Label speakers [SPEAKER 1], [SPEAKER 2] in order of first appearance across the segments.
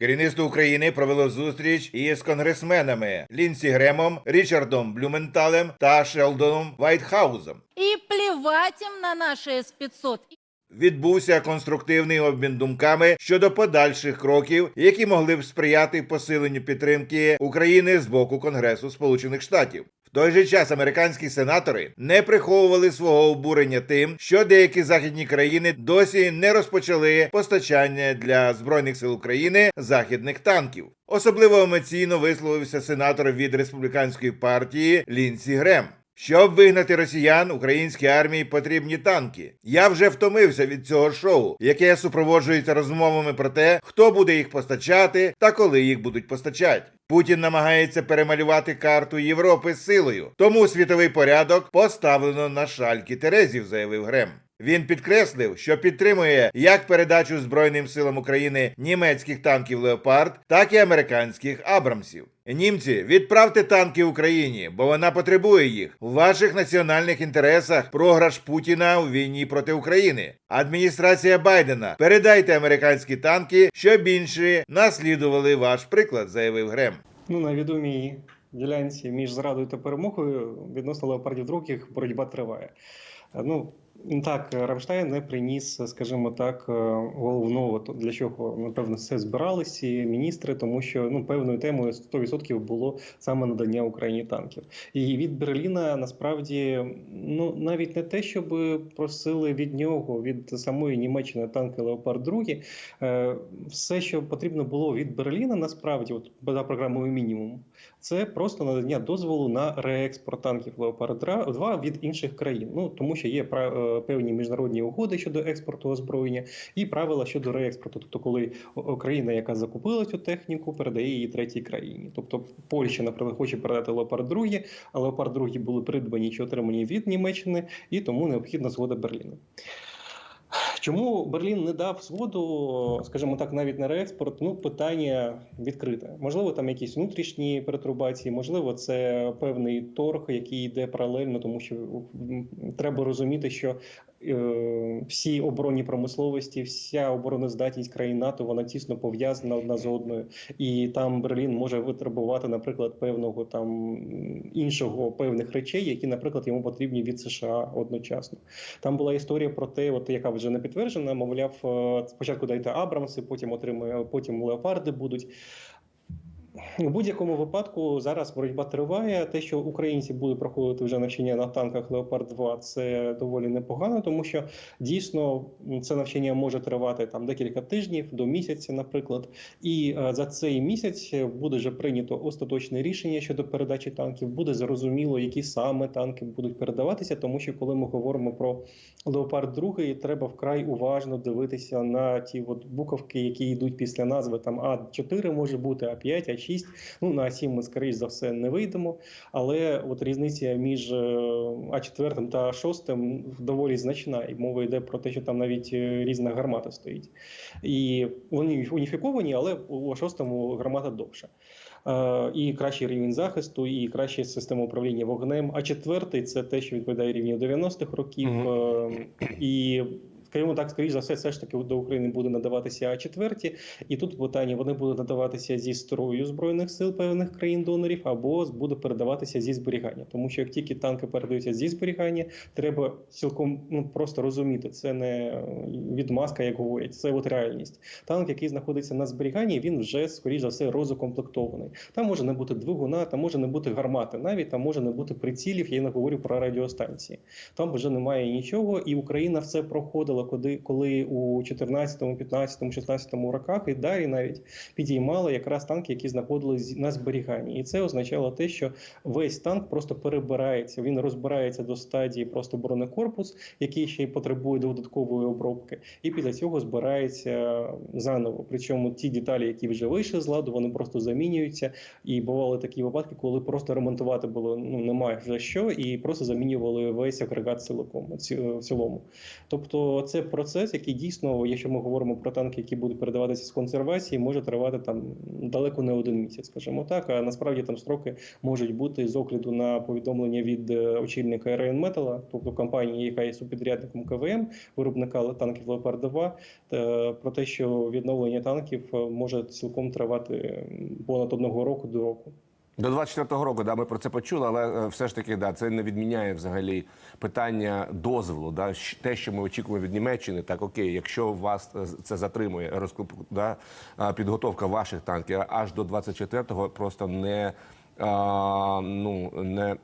[SPEAKER 1] Керівництво України провело зустріч із конгресменами Лінсі Гремом, Річардом Блюменталем та Шелдоном Вайтхаузом.
[SPEAKER 2] И плевать им на наши спецсот.
[SPEAKER 1] Відбувся конструктивний обмін думками щодо подальших кроків, які могли б сприяти посиленню підтримки України з боку Конгресу Сполучених Штатів. Той же час американські сенатори не приховували свого обурення тим, що деякі західні країни досі не розпочали постачання для збройних сил України західних танків. Особливо емоційно висловився сенатор від республіканської партії Лінсі Грем. Щоб вигнати росіян, українській армії потрібні танки. Я вже втомився від цього шоу, яке супроводжується розмовами про те, хто буде їх постачати та коли їх будуть постачати. Путін намагається перемалювати карту Європи силою, тому світовий порядок поставлено на шальки Терезів, заявив Грем. Він підкреслив, що підтримує як передачу Збройним силам України німецьких танків Леопард, так і американських Абрамсів. Німці, відправте танки Україні, бо вона потребує їх. У ваших національних інтересах програш Путіна у війні проти України. Адміністрація Байдена, передайте американські танки, щоб інші наслідували ваш приклад, заявив Грем.
[SPEAKER 3] Ну, на відомій ділянці між зрадою та перемогою відносно леопардів других боротьба триває. Ну, так, Рамштайн не приніс, скажімо так, е, головного, для чого, напевно, все збиралися ці міністри, тому що ну, певною темою 100% було саме надання Україні танків. І від Берліна насправді ну, навіть не те, щоб просили від нього, від самої Німеччини танки Леопард 2, е, все, що потрібно було від Берліна, насправді, от за програмою мінімум, це просто надання дозволу на реекспорт танків Леопард 2 від інших країн. Ну тому що є е, певні міжнародні угоди щодо експорту озброєння і правила щодо реекспорту. Тобто, коли країна, яка закупила цю техніку, передає її третій країні. Тобто, Польща, наприклад, хоче передати Леопард 2, а Леопард 2 були придбані чи отримані від Німеччини, і тому необхідна згода Берліна. Чому Берлін не дав згоду, скажімо так, навіть на реекспорт? Ну, питання відкрите. Можливо, там якісь внутрішні перетрубації, можливо, це певний торг, який йде паралельно, тому що треба розуміти, що всі оборонні промисловості, вся обороноздатність країн НАТО вона тісно пов'язана одна з одною, і там Берлін може витребувати, наприклад, певного там іншого певних речей, які, наприклад, йому потрібні від США одночасно. Там була історія про те, от яка вже не підтверджена. Мовляв, е, спочатку дайте Абрамси, потім отримує, потім леопарди будуть. У будь-якому випадку зараз боротьба триває. Те, що українці будуть проходити вже навчання на танках Леопард 2 це доволі непогано, тому що дійсно це навчання може тривати там декілька тижнів до місяця, наприклад. І е, за цей місяць буде вже прийнято остаточне рішення щодо передачі танків. Буде зрозуміло, які саме танки будуть передаватися, тому що коли ми говоримо про Леопард 2, треба вкрай уважно дивитися на ті от буковки, які йдуть після назви. Там А4 може бути, А5, А6. Ну на А7 ми скоріш за все не вийдемо. Але от різниця між е, А4 та А6 доволі значна, і мова йде про те, що там навіть е, різна гармата стоїть. І вони уніфіковані, але у А6 гармата довша. Е, І кращий рівень захисту, і краща система управління вогнем. А четвертий це те, що відповідає рівню 90-х років. Е, І скажімо так, скоріш за все, все ж таки до України буде надаватися А4. І тут питання вони будуть надаватися зі строю збройних сил певних країн-донорів, або буде передаватися зі зберігання. Тому що як тільки танки передаються зі зберігання, треба цілком ну просто розуміти, це не відмазка, як говорять, це от реальність. Танк, який знаходиться на зберіганні, він вже скоріш за все розукомплектований. Там може не бути двигуна, там може не бути гармати, навіть там може не бути прицілів. Я не говорю про радіостанції. Там вже немає нічого, і Україна все проходила, коли, коли у 14, 15, 16 роках і далі навіть підіймала якраз танки, які знаходились на зберіганні. І це означало те, що весь танк просто перебирається. Він розбирається до стадії просто бронекорпус, який ще й потребує додаткової обробки, і після цього збирається заново. Причому ті деталі, які вже вийшли з ладу, вони просто замінюються. І бували такі випадки, коли просто ремонтувати було ну немає вже що, і просто замінювали весь агрегат цілком ці- в цілому. Тобто це процес, який дійсно, якщо ми говоримо про танки, які будуть передаватися з консервації, може тривати там далеко не один місяць, скажімо так. А насправді там строки можуть бути з огляду на повідомлення від е, очільника Rheinmetall, тобто компанії, яка є субпідрядником КВМ, виробника танків Леопард 2 е, про те, що відновлення танків е, може цілком тривати понад одного року до року.
[SPEAKER 4] До 24-го року, да, ми про це почули, але е, все ж таки, да, це не відміняє взагалі питання дозволу. Да, те, що ми очікуємо від Німеччини, так окей, якщо вас е, це затримує розкуп, да, підготовка ваших танків аж до 24-го просто не, а, ну, не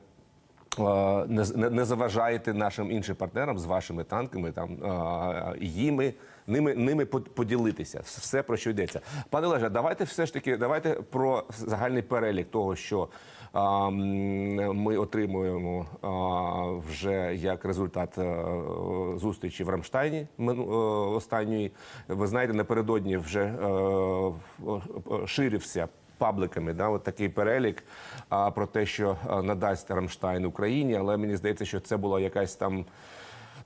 [SPEAKER 4] не, не, заважаєте нашим іншим партнерам з вашими танками, там їми, ними, ними под- поділитися. Все про що йдеться. Пане Олеже, давайте все ж таки, давайте про загальний перелік того, що м, ми отримуємо е, вже як результат е, зустрічі в Рамштайні е, останньої. Ви знаєте, напередодні вже е, е, ширився пабликами, да, от такий перелік а, про те, що надасть Рамштайн Україні, але мені здається, що це була якась там.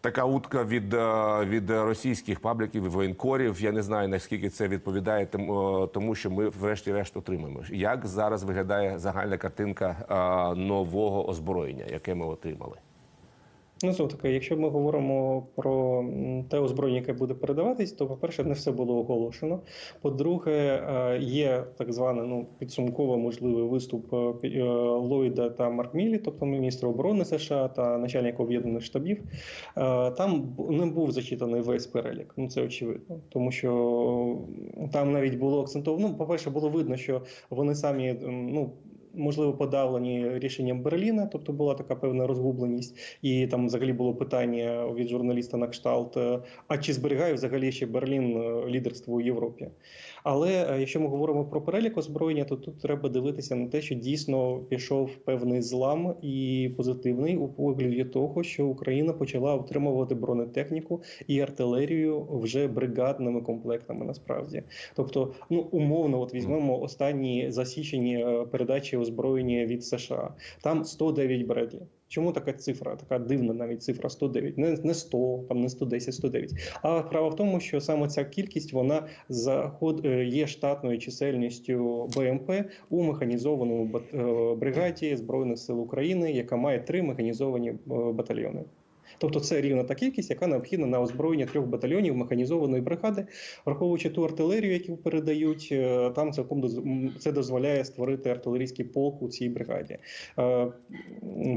[SPEAKER 4] Така утка від, е, від російських пабліків і воєнкорів. Я не знаю наскільки це відповідає тому, тому що ми врешті-решт отримаємо. Як зараз виглядає загальна картинка е, нового озброєння, яке ми отримали?
[SPEAKER 3] Ну, знову таки, якщо ми говоримо про те озброєння, яке буде передаватись, то, по-перше, не все було оголошено. По-друге, е, є так званий ну, підсумково можливий виступ е, е, Ллойда та Маркмілі, тобто міністра оборони США та начальника об'єднаних штабів. Там не був зачитаний весь перелік. Ну це очевидно, тому що там навіть було акцентовано. Ну, по-перше, було видно, що вони самі ну. Можливо, подавлені рішенням Берліна, тобто була така певна розгубленість, і там взагалі було питання від журналіста на кшталт: а чи зберігає взагалі ще Берлін е, лідерство у Європі? Але е, якщо ми говоримо про перелік озброєння, то тут треба дивитися на те, що дійсно пішов певний злам і позитивний у погляді того, що Україна почала отримувати бронетехніку і артилерію вже бригадними комплектами. Насправді, тобто, ну умовно, от візьмемо останні засічені е, передачі озброєння від США. Там 109 Бредлі. Чому така цифра, така дивна навіть цифра 109? Не, не 100, там не 110, 109. А справа в тому, що саме ця кількість вона заход е, є штатною чисельністю БМП у механізованому е, бригаді збройних сил України, яка має три механізовані е, батальйони. Тобто це рівна та кількість, яка необхідна на озброєння трьох батальйонів механізованої бригади, враховуючи ту артилерію, яку передають, е, там цілком це дозволяє створити артилерійський полк у цій бригаді, Е,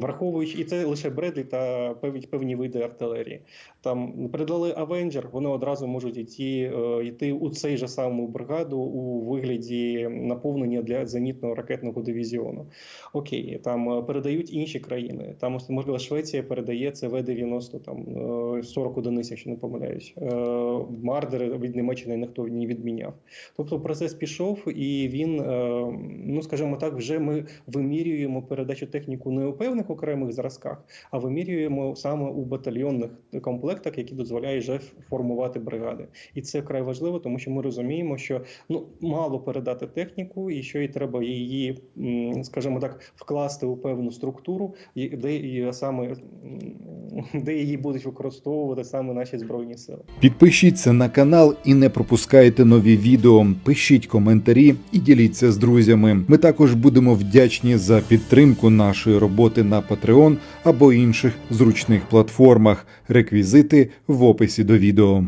[SPEAKER 3] враховуючи і це лише Бредлі та певні певні види артилерії. Там передали Авенджер, вони одразу можуть йти, е, йти у цей же саму бригаду у вигляді наповнення для зенітного ракетного дивізіону. Окей, там передають інші країни. Там можливо Швеція передає ЦВ-90, там е, 40 одиниць, якщо не помиляюсь. Е, Мардери від Німеччини ніхто не відміняв. Тобто процес пішов, і він, е, ну скажімо так, вже ми вимірюємо передачу техніку не у певних окремих зразках, а вимірюємо саме у батальйонних комплектах, які дозволяють вже формувати бригади. І це вкрай важливо, тому що ми розуміємо, що ну мало передати техніку, і що і треба її, скажімо так, вкласти у певну структуру, де і саме де її будуть використовувати саме наші збройні сили.
[SPEAKER 5] Підпишіться на канал і не пропускайте нові відео. Пишіть коментарі і діліться з друзями. Ми також будемо вдячні за підтримку нашої роботи на Patreon або інших зручних платформах. Реквізити в описі до відео.